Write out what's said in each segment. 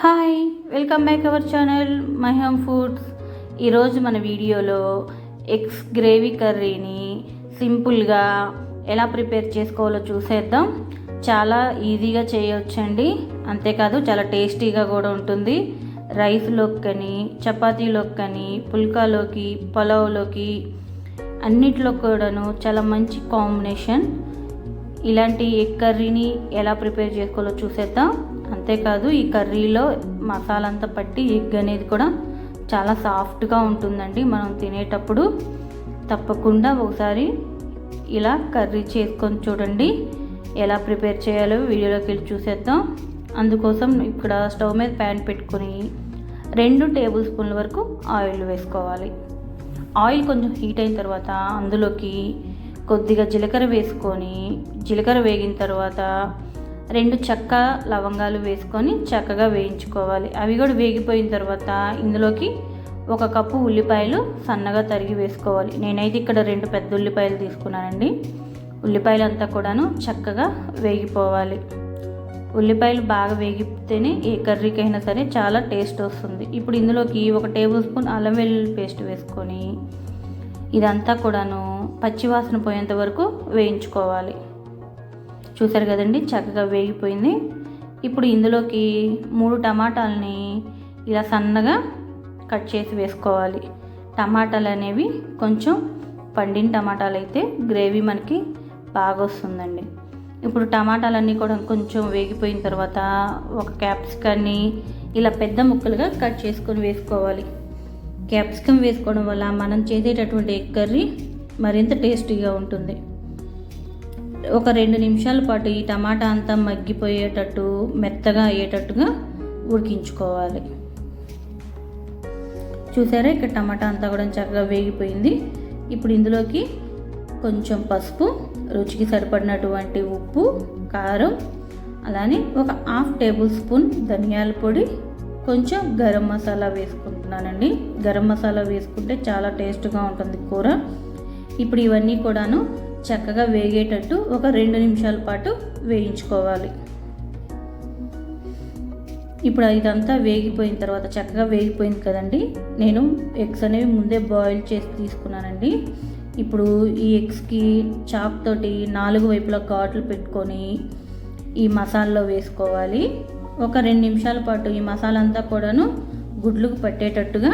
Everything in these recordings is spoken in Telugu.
Hi welcome back our channel my foods ఈరోజు మన వీడియోలో ఎగ్స్ గ్రేవీ కర్రీని సింపుల్గా ఎలా ప్రిపేర్ చేసుకోవాలో చూసేద్దాం. చాలా ఈజీగా చేయవచ్చండి అంతేకాదు చాలా టేస్టీగా కూడా ఉంటుంది. రైస్లోకి కానీ చపాతీలోకి కానీ పుల్కాలోకి పలావ్లోకి అన్నిట్లో కూడాను చాలా మంచి కాంబినేషన్. ఇలాంటి ఎగ్ కర్రీని ఎలా ప్రిపేర్ చేసుకోవాలో చూసేద్దాం. అంతేకాదు ఈ కర్రీలో మసాలా అంతా పట్టి ఎగ్ అనేది కూడా చాలా సాఫ్ట్గా ఉంటుందండి. మనం తినేటప్పుడు తప్పకుండా ఒకసారి ఇలా కర్రీ చేసుకొని చూడండి. ఎలా ప్రిపేర్ చేయాలో వీడియోలోకి వెళ్ళి చూసేద్దాం. అందుకోసం ఇక్కడ స్టవ్ మీద ప్యాన్ పెట్టుకొని రెండు టేబుల్ స్పూన్ల వరకు ఆయిల్ వేసుకోవాలి. ఆయిల్ కొంచెం హీట్ అయిన తర్వాత అందులోకి కొద్దిగా జీలకర్ర వేసుకొని జీలకర్ర వేగిన తర్వాత రెండు చెక్క లవంగాలు వేసుకొని చక్కగా వేయించుకోవాలి. అవి కూడా వేగిపోయిన తర్వాత ఇందులోకి ఒక కప్పు ఉల్లిపాయలు సన్నగా తరిగి వేసుకోవాలి. నేనైతే ఇక్కడ రెండు పెద్ద ఉల్లిపాయలు తీసుకున్నానండి. ఉల్లిపాయలు అంతా కూడాను చక్కగా వేగిపోవాలి. ఉల్లిపాయలు బాగా వేగితేనే ఏ కర్రీకైనా సరే చాలా టేస్ట్ వస్తుంది. ఇప్పుడు ఇందులోకి ఒక టేబుల్ స్పూన్ అల్లం వెల్లుల్లి పేస్ట్ వేసుకొని ఇదంతా కూడాను పచ్చివాసన పోయేంత వరకు వేయించుకోవాలి. చూసారు కదండి చక్కగా వేగిపోయింది. ఇప్పుడు ఇందులోకి మూడు టమాటాలని ఇలా సన్నగా కట్ చేసి వేసుకోవాలి. టమాటాలు అనేవి కొంచెం పండిన టమాటాలు అయితే గ్రేవీ మనకి బాగా వస్తుందండి. ఇప్పుడు టమాటాలన్నీ కూడా కొంచెం వేగిపోయిన తర్వాత ఒక క్యాప్సికాన్ని ఇలా పెద్ద ముక్కలుగా కట్ చేసుకొని వేసుకోవాలి. క్యాప్సికమ్ వేసుకోవడం వల్ల మనం చేసేటటువంటి ఎగ్ కర్రీ మరింత టేస్టీగా ఉంటుంది. ఒక రెండు నిమిషాల పాటు ఈ టమాటా అంతా మగ్గిపోయేటట్టు మెత్తగా అయ్యేటట్టుగా ఉడికించుకోవాలి. చూసారా? ఇక్కడ టమాటా అంతా కూడా చక్కగా వేగిపోయింది. ఇప్పుడు ఇందులోకి కొంచెం పసుపు రుచికి సరిపడినటువంటి ఉప్పు కారం అలానే ఒక హాఫ్ టేబుల్ స్పూన్ ధనియాల పొడి కొంచెం గరం మసాలా వేసుకుంటున్నానండి. గరం మసాలా వేసుకుంటే చాలా టేస్ట్గా ఉంటుంది కూర. ఇప్పుడు ఇవన్నీ కూడాను చక్కగా వేగేటట్టు ఒక రెండు నిమిషాల పాటు వేయించుకోవాలి. ఇప్పుడు ఇదంతా వేగిపోయిన తర్వాత చక్కగా వేగిపోయింది కదండి. నేను ఎగ్స్ అనేవి ముందే బాయిల్ చేసి తీసుకున్నానండి. ఇప్పుడు ఈ ఎగ్స్కి చాక్ తోటి నాలుగు వైపులా ఘాట్లు పెట్టుకొని ఈ మసాలాలో వేసుకోవాలి. ఒక రెండు నిమిషాల పాటు ఈ మసాలా అంతా కూడాను గుడ్లకు పట్టేటట్టుగా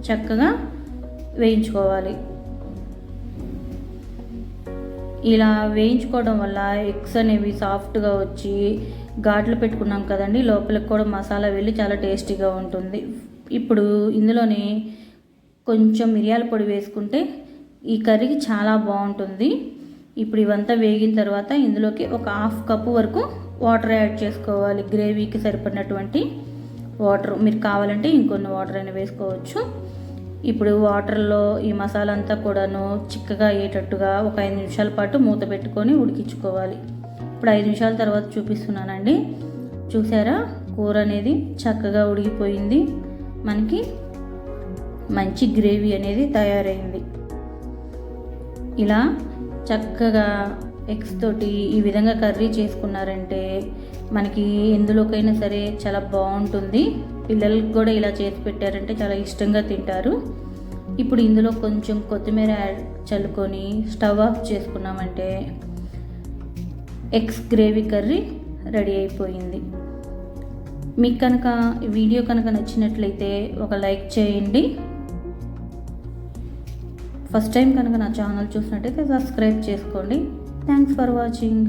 చక్కగా వేయించుకోవాలి. ఇలా వేయించుకోవడం వల్ల ఎగ్స్ అనేవి సాఫ్ట్గా వచ్చి ఘాట్లు పెట్టుకున్నాం కదండి లోపలికి కూడా మసాలా వెళ్ళి చాలా టేస్టీగా ఉంటుంది. ఇప్పుడు ఇందులోనే కొంచెం మిరియాల పొడి వేసుకుంటే ఈ కర్రీకి చాలా బాగుంటుంది. ఇప్పుడు ఇవంతా వేగిన తర్వాత ఇందులోకి ఒక హాఫ్ కప్పు వరకు వాటర్ యాడ్ చేసుకోవాలి. గ్రేవీకి సరిపడినటువంటి వాటర్ మీరు కావాలంటే ఇంకొన్ని వాటర్ అయినా వేసుకోవచ్చు. ఇప్పుడు వాటర్లో ఈ మసాలా అంతా కూడాను చిక్కగా అయ్యేటట్టుగా ఒక ఐదు నిమిషాల పాటు మూత పెట్టుకొని ఉడికించుకోవాలి. ఇప్పుడు ఐదు నిమిషాల తర్వాత చూపిస్తున్నానండి. చూసారా? కూర అనేది చక్కగా ఉడికిపోయింది. మనకి మంచి గ్రేవీ అనేది తయారైంది. ఇలా చక్కగా ఎగ్స్ తోటి ఈ విధంగా కర్రీ చేసుకున్నారంటే మనకి ఎందులోకైనా సరే చాలా బాగుంటుంది. పిల్లలకు కూడా ఇలా చేసి పెట్టారంటే చాలా ఇష్టంగా తింటారు. ఇప్పుడు ఇందులో కొంచెం కొత్తిమీర యాడ్ చల్లుకొని స్టవ్ ఆఫ్ చేసుకున్నామంటే ఎగ్స్ గ్రేవీ కర్రీ రెడీ అయిపోయింది. మీకు కనుక వీడియో కనుక నచ్చినట్లయితే ఒక లైక్ చేయండి. ఫస్ట్ టైం కనుక నా ఛానల్ చూసినట్టయితే సబ్స్క్రైబ్ చేసుకోండి. Thanks for watching.